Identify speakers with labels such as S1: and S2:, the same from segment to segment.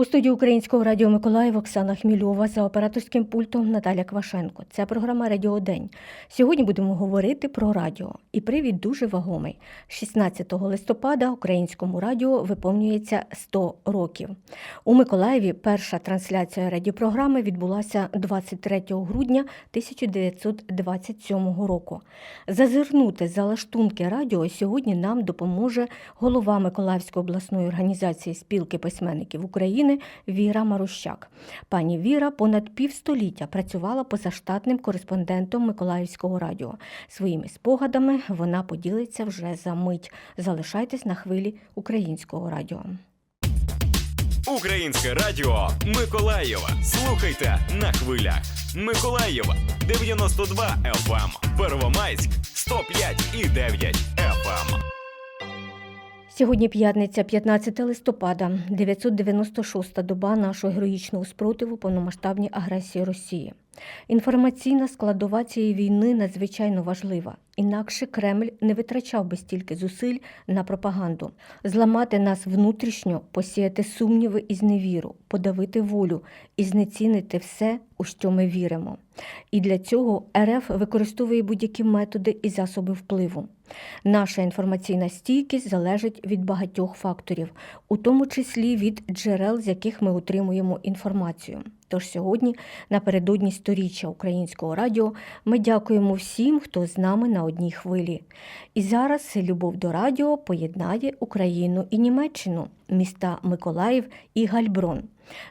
S1: У студії Українського радіо Миколаїв Оксана Хмільова за операторським пультом Наталя Квашенко. Це програма Радіо День. Сьогодні будемо говорити про радіо. І привід дуже вагомий. 16 листопада українському радіо виповнюється 100 років. У Миколаєві перша трансляція радіопрограми відбулася 23 грудня 1927 року. Зазирнути за лаштунки радіо сьогодні нам допоможе голова Миколаївської обласної організації спілки письменників України Віра Марущак. Пані Віра понад півстоліття працювала позаштатним кореспондентом Миколаївського радіо. Своїми спогадами вона поділиться вже за мить. Залишайтесь на хвилі українського радіо.
S2: Українське радіо Миколаєва. Слухайте на хвилях. Миколаєва 92 FM, Первомайськ 105 і 9 FM.
S1: Сьогодні п'ятниця, 15 листопада, 996-та доба нашого героїчного спротиву повномасштабній агресії Росії. Інформаційна складова цієї війни надзвичайно важлива. Інакше Кремль не витрачав би стільки зусиль на пропаганду, зламати нас внутрішньо, посіяти сумніви і зневіру, подавити волю і знецінити все, у що ми віримо. І для цього РФ використовує будь-які методи і засоби впливу. Наша інформаційна стійкість залежить від багатьох факторів, у тому числі від джерел, з яких ми отримуємо інформацію. Тож сьогодні, напередодні сторіччя українського радіо, ми дякуємо всім, хто з нами на одній хвилі. І зараз любов до радіо поєднає Україну і Німеччину, міста Миколаїв і Гальброн.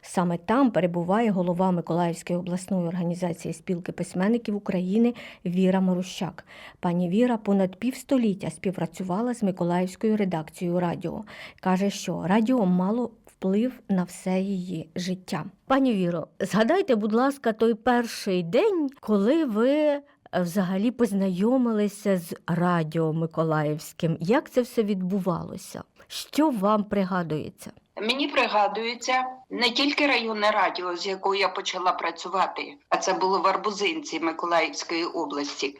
S1: Саме там перебуває голова Миколаївської обласної організації спілки письменників України Віра Марущак. Пані Віра понад півстоліття співпрацювала з Миколаївською редакцією радіо. Каже, що радіо мало вплив на все її життя. Пані Віро, згадайте, будь ласка, той перший день, коли ви е, взагалі познайомилися з радіо Миколаївським. Як це все відбувалося? Що вам пригадується?
S3: Мені пригадується не тільки районне радіо, з якою я почала працювати, а це було в Арбузинці Миколаївської області.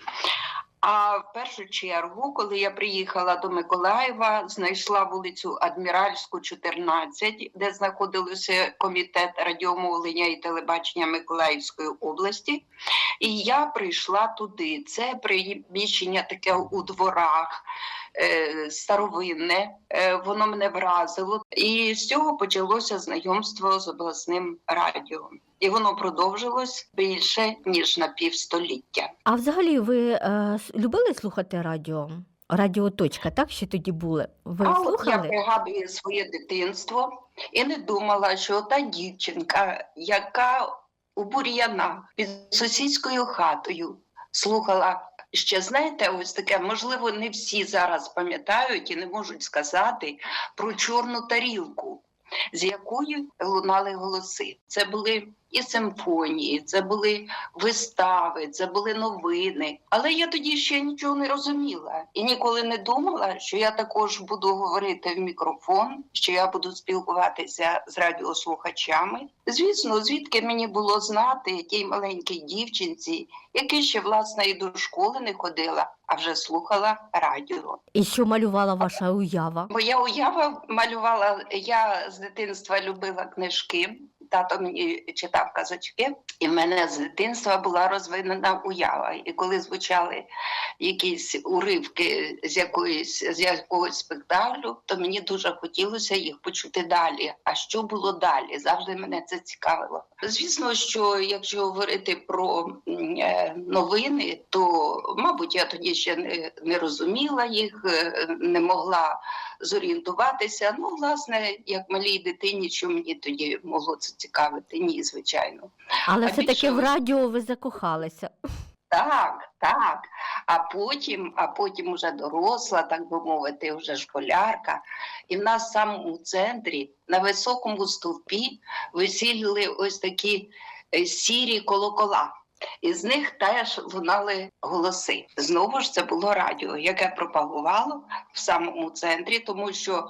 S3: А в першу чергу, коли я приїхала до Миколаєва, знайшла вулицю Адміральську, 14, де знаходився комітет радіомовлення і телебачення Миколаївської області. І я прийшла туди. Це приміщення таке у дворах. Е, Старовинне, Е, воно мене вразило, і з цього почалося знайомство з обласним радіо, і воно продовжилось більше ніж на півстоліття.
S1: А взагалі ви е, любили слухати радіо? Радіоточка, так ще тоді були? Ви
S3: а от я пригадую своє дитинство і не думала, що та дівчинка, яка у бур'янах під сусідською хатою слухала. Ще знаєте, ось таке, можливо, не всі зараз пам'ятають і не можуть сказати про чорну тарілку, з якої лунали голоси. Це були і симфонії, це були вистави, це були новини. Але я тоді ще нічого не розуміла і ніколи не думала, що я також буду говорити в мікрофон, що я буду спілкуватися з радіослухачами. Звісно, звідки мені було знати тій маленькій дівчинці, яка ще власне і до школи не ходила, а вже слухала радіо.
S1: І що малювала ваша уява?
S3: Моя уява малювала. Я з дитинства любила книжки. Тато мені читав казочки, і в мене з дитинства була розвинена уява. І коли звучали якісь уривки з якоїсь з якогось спектаклю, то мені дуже хотілося їх почути далі. А що було далі? Завжди мене це цікавило. Звісно, що якщо говорити про е, новини, то мабуть я тоді ще не, не розуміла їх, е, не могла зорієнтуватися. Ну, власне, як малій дитині, що мені тоді могло це цікавити? Ні, звичайно.
S1: Але
S3: А
S1: все-таки
S3: більше
S1: в радіо ви закохалися.
S3: Так, так. А потім, а потім уже доросла, так би мовити, вже школярка. І в нас сам у центрі на високому стовпі висіли ось такі е, сірі колокола. І з них теж лунали голоси. Знову ж це було радіо, яке пропагувало в самому центрі, тому що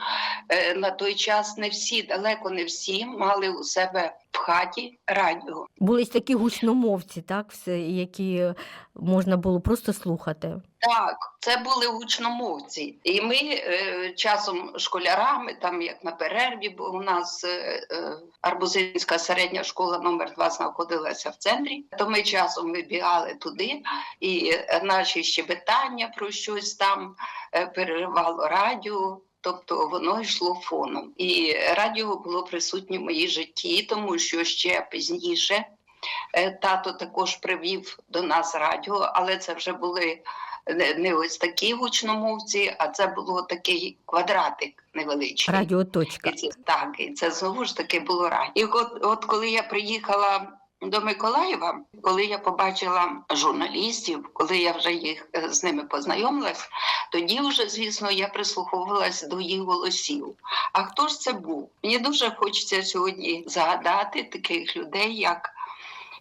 S3: е, на той час не всі, далеко не всі мали у себе в хаті радіо.
S1: Були ж такі гучномовці, так, все, які можна було просто слухати.
S3: Так, це були гучномовці. І ми е, часом школярами, там як на перерві, бо у нас е, е, Арбузинська середня школа номер 2 знаходилася в центрі, то ми часом вибігали туди, і е, наші щебетання про щось там е, переривало радіо. Тобто воно йшло фоном, і радіо було присутнє в моїй житті, тому що ще пізніше е, тато також привів до нас радіо, але це вже були не, ось такі гучномовці, а це було такий квадратик невеличкий.
S1: Радіоточка.
S3: І це, так, і це знову ж таки було радіо. І от, от коли я приїхала до Миколаєва, коли я побачила журналістів, коли я вже їх е, з ними познайомилась, тоді вже, звісно, я прислуховувалась до їх голосів. А хто ж це був? Мені дуже хочеться сьогодні згадати таких людей, як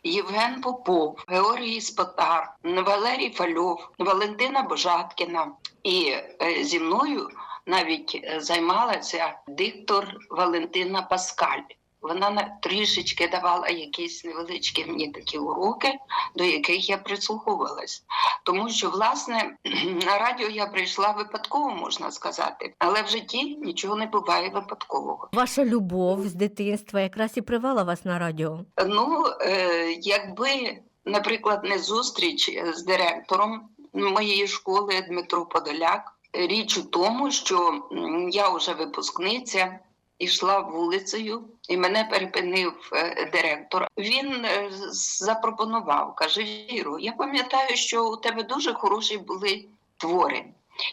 S3: Євген Попов, Георгій Спотар, Валерій Фальов, Валентина Божаткіна. І е, зі мною навіть е, займалася диктор Валентина Паскаль. Вона на- трішечки давала якісь невеличкі мені такі уроки, до яких я прислуховувалась. Тому що, власне, на радіо я прийшла випадково, можна сказати, але в житті нічого не буває випадкового.
S1: Ваша любов з дитинства якраз і привела вас на радіо.
S3: Ну, е, якби, наприклад, не зустріч з директором моєї школи Дмитро Подоляк, річ у тому, що я вже випускниця. Ішла вулицею, і мене перепинив е, директор. Він е, запропонував, каже: Віру, я пам'ятаю, що у тебе дуже хороші були твори.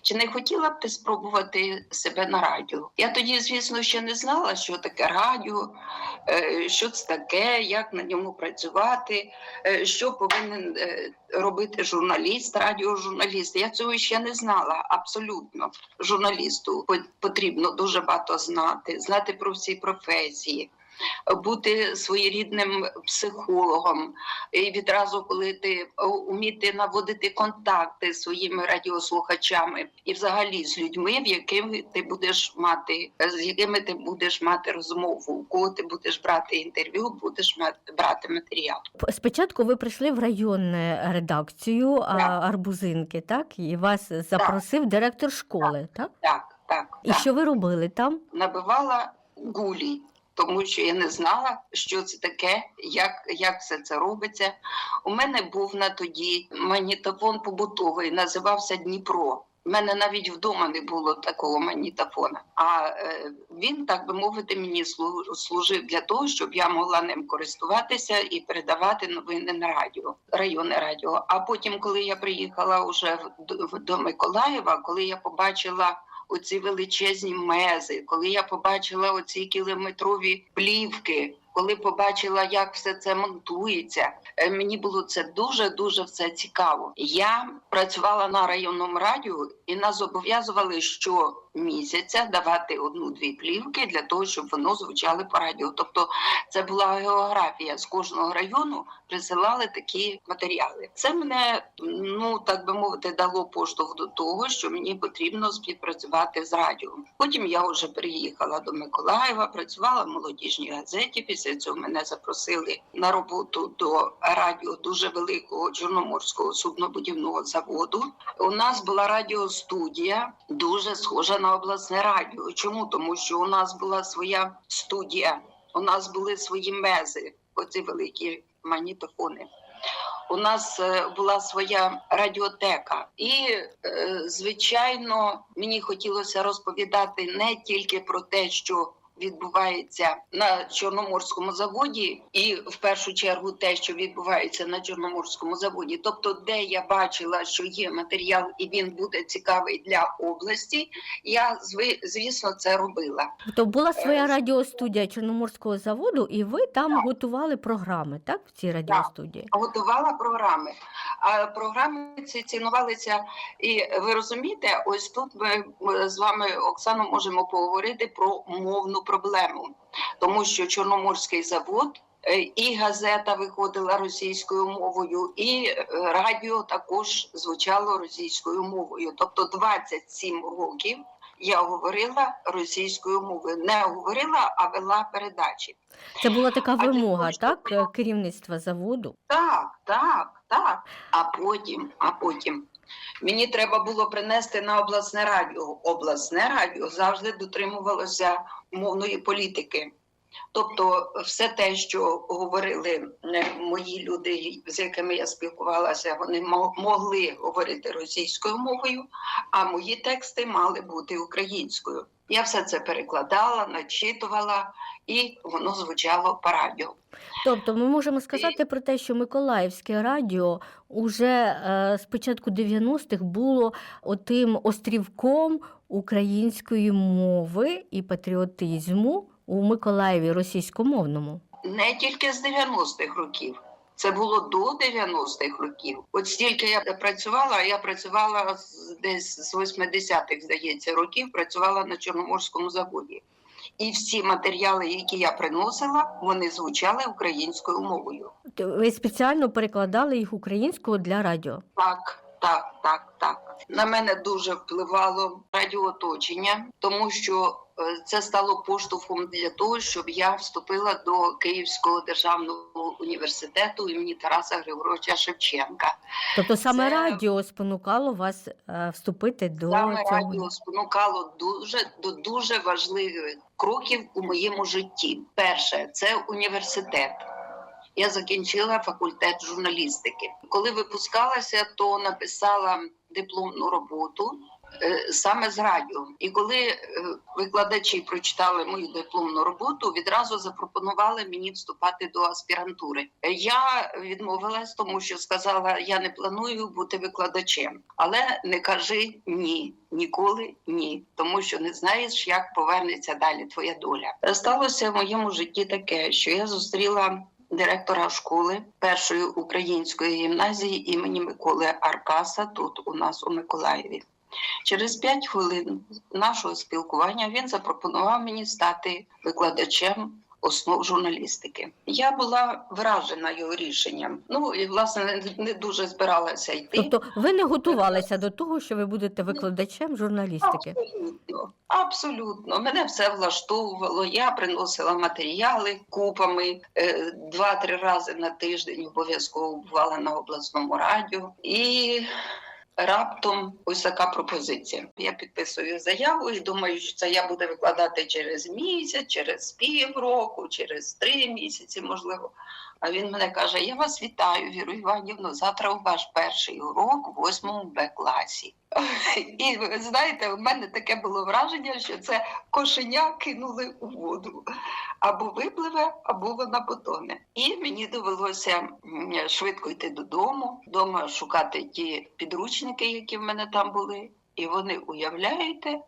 S3: Чи не хотіла б ти спробувати себе на радіо? Я тоді, звісно, ще не знала, що таке радіо, е, що це таке, як на ньому працювати, е, що повинен е, робити журналіст, радіожурналіст. Я цього ще не знала абсолютно. Журналісту потрібно дуже багато знати, знати про всі професії. Бути своєрідним психологом, і відразу, коли ти о, уміти наводити контакти з своїми радіослухачами і взагалі з людьми, в якими ти будеш мати, з якими ти будеш мати розмову, у кого ти будеш брати інтерв'ю, будеш мати брати матеріал.
S1: Спочатку ви прийшли в районну редакцію
S3: Так.
S1: Арбузинки, так? І вас запросив директор школи, так?
S3: Так, так,
S1: І
S3: так.
S1: що ви робили там?
S3: набивала гулі, тому що я не знала, що це таке, як, як все це робиться. У мене був на тоді магнітофон побутовий, називався Дніпро. У мене навіть вдома не було такого магнітофона. А е, він, так би мовити, мені служив для того, щоб я могла ним користуватися і передавати новини на радіо, районне радіо. А потім, коли я приїхала вже до, Миколаєва, коли я побачила оці величезні мези, коли я побачила оці кілометрові плівки, коли побачила, як все це монтується, е, мені було це дуже дуже все цікаво. Я працювала на районному радіо, і нас зобов'язували щомісяця давати одну-дві плівки для того, щоб воно звучало по радіо. Тобто, це була географія з кожного району. Присилали такі матеріали. Це мене, ну так би мовити, дало поштовх до того, що мені потрібно співпрацювати з радіо. Потім я вже приїхала до Миколаєва, працювала в молодіжній газеті. Цього мене запросили на роботу до радіо дуже великого чорноморського суднобудівного заводу. У нас була радіостудія, дуже схожа на обласне радіо. Чому? Тому що у нас була своя студія, у нас були свої мези, оці великі магнітофони. У нас е, була своя радіотека, і е, звичайно, мені хотілося розповідати не тільки про те, що відбувається на Чорноморському заводі, і в першу чергу те, що відбувається на Чорноморському заводі, тобто, де я бачила, що є матеріал, і він буде цікавий для області. Я звісно це робила.
S1: Тобто була своя
S3: Е,
S1: радіостудія Чорноморського заводу, і ви там
S3: Так.
S1: готували програми, так? В цій радіостудії?
S3: готувала програми. А програми ці цінувалися. І ви розумієте, ось тут ми з вами, Оксано, можемо поговорити про мовну проблему, тому що Чорноморський завод. е, І газета виходила російською мовою, і е, радіо також звучало російською мовою. Тобто 27 років я говорила російською мовою. Не говорила, а вела передачі.
S4: Це була така вимога,
S3: щоб
S4: так, керівництва заводу.
S3: Так, так, так. А потім, а потім мені треба було принести на обласне радіо. Обласне радіо завжди дотримувалося мовної політики. Тобто, все те, що говорили е, мої люди, з якими я спілкувалася, вони мо- могли говорити російською мовою, а мої тексти мали бути українською. Я все це перекладала, начитувала, і воно звучало по радіо.
S4: Тобто ми можемо сказати про те, що Миколаївське радіо уже е, з початку 90-х було отим острівком української мови і патріотизму у Миколаєві російськомовному.
S3: не тільки з 90-х років. Це було до 90-х років. От стільки я працювала, я працювала десь з 80-х, здається, років, працювала на Чорноморському заводі. І всі матеріали, які я приносила, вони звучали українською мовою.
S4: Ви спеціально перекладали їх українською для радіо.
S3: Так, так, так, так. На мене дуже впливало радіооточення, тому що е, це стало поштовхом для того, щоб я вступила до Київського державного університету імені Тараса Григоровича Шевченка.
S4: Тобто саме
S3: Це-
S4: радіо спонукало вас е, вступити до
S3: Саме
S4: цього.
S3: радіо спонукало дуже до дуже важливих кроків у моєму житті. Перше це університет. Я закінчила факультет журналістики. Коли випускалася, то написала дипломну роботу е, саме з радіо. І коли е, викладачі прочитали мою дипломну роботу, відразу запропонували мені вступати до аспірантури. Я відмовилась, тому що сказала, я не планую бути викладачем, але не кажи ні. Ніколи ні, тому що не знаєш, як повернеться далі твоя доля. Сталося в моєму житті таке, що я зустріла директора школи першої української гімназії імені Миколи Аркаса тут у нас у Миколаєві. Через п'ять хвилин нашого спілкування він запропонував мені стати викладачем основ журналістики. Я була вражена його рішенням. Ну і власне не, дуже збиралася йти.
S4: Тобто ви не готувалися до того, що ви будете викладачем журналістики.
S3: Абсолютно, абсолютно. Мене все влаштовувало. Я приносила матеріали купами е, два-три рази на тиждень. Обов'язково бувала на обласному радіо. І раптом ось така пропозиція. Я підписую заяву і думаю, що це я буду викладати через місяць, через півроку, через три місяці, можливо. А він мене каже: Я вас вітаю, Віру Іванівну. Завтра у ваш перший урок у восьмому Б класі. І ви знаєте, у мене таке було враження, що це кошеня кинули у воду. Або випливе, або вона потоне. І мені довелося швидко йти додому, вдома шукати ті підручники, які в мене там були. І вони уявляєте,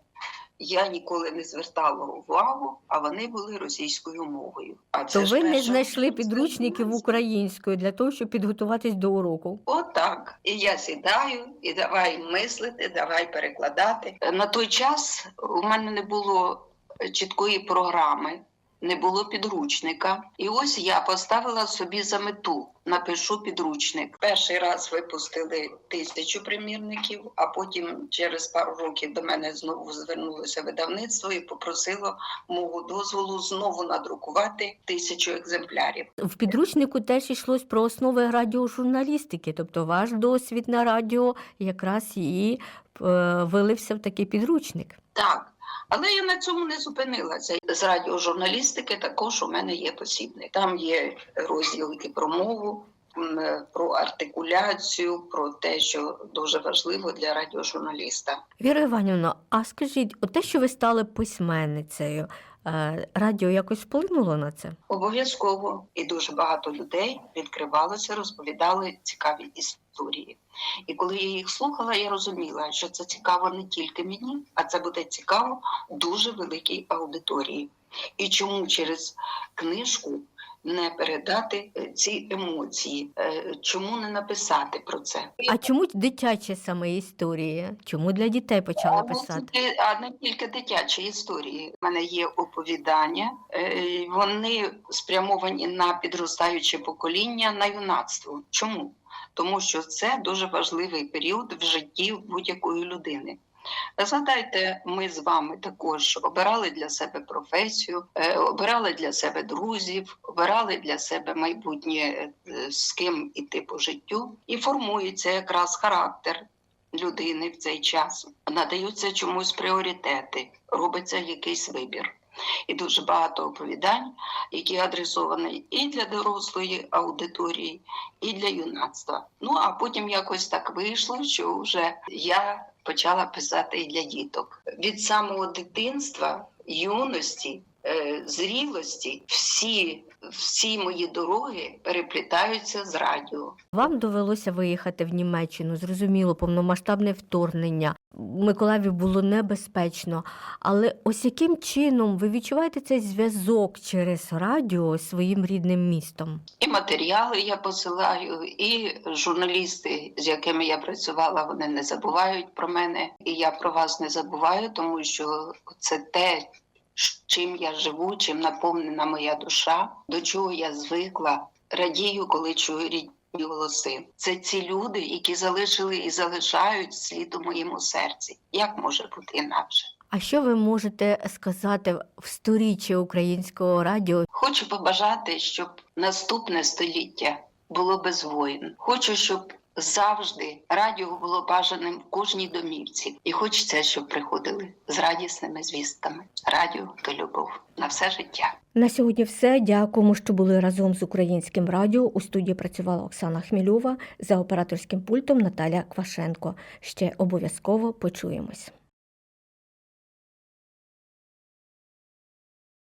S3: я ніколи не звертала увагу, а вони були російською мовою. А це
S4: То ви не знайшли підручників українською для того, щоб підготуватись до уроку.
S3: Отак. І я сідаю, і давай мислити, давай перекладати. На той час у мене не було чіткої програми, не було підручника. І ось я поставила собі за мету. Напишу підручник. Перший раз випустили тисячу примірників, а потім через пару років до мене знову звернулося видавництво і попросило мого дозволу знову надрукувати тисячу екземплярів.
S4: В підручнику теж йшлось про основи радіожурналістики, тобто ваш досвід на радіо якраз і е, вилився в такий підручник.
S3: Так, але я на цьому не зупинилася. З радіожурналістики також у мене є посібник. Там є розділ і про мову, про артикуляцію, про те, що дуже важливо для радіожурналіста.
S4: Віра Іванівна, а скажіть, те, що ви стали письменницею, радіо якось вплинуло на це?
S3: Обов'язково і дуже багато людей відкривалося, розповідали цікаві історії. І коли я їх слухала, я розуміла, що це цікаво не тільки мені, а це буде цікаво дуже великій аудиторії. І чому через книжку не передати е, ці емоції? Е, Чому не написати про це?
S4: А чому дитячі саме історії? Чому для дітей почали писати?
S3: А не тільки дитячі історії. У мене є оповідання. е, Вони спрямовані на підростаюче покоління, на юнацтво. Чому? Тому що це дуже важливий період в житті будь-якої людини. Згадайте, ми з вами також обирали для себе професію, е, обирали для себе друзів, обирали для себе майбутнє, е, з ким іти по життю, і формується якраз характер людини в цей час. Надаються чомусь пріоритети, робиться якийсь вибір. І дуже багато оповідань, які адресовані і для дорослої аудиторії, і для юнацтва. Ну а потім якось так вийшло, що вже я почала писати і для діток. Від самого дитинства, юності, е, зрілості, всі, всі мої дороги переплітаються з радіо.
S1: Вам довелося виїхати в Німеччину, зрозуміло, повномасштабне вторгнення. Миколаєві було небезпечно. Але ось яким чином ви відчуваєте цей зв'язок через радіо своїм рідним містом?
S3: І матеріали я посилаю, і журналісти, з якими я працювала, вони не забувають про мене. І я про вас не забуваю, тому що це те, чим я живу, чим наповнена моя душа, до чого я звикла. Радію, коли чую рідні голоси. Це ці люди, які залишили і залишають слід у моєму серці. Як може бути інакше?
S1: А що ви можете сказати в сторіччі українського радіо?
S3: Хочу побажати, щоб наступне століття було без воїн. Хочу, щоб завжди радіо було бажаним в кожній домівці. І хочеться, щоб приходили з радісними звістками. Радіо то любов на все життя.
S1: На сьогодні все. Дякуємо, що були разом з українським радіо. У студії працювала Оксана Хмільова за операторським пультом Наталя Квашенко. Ще обов'язково почуємось.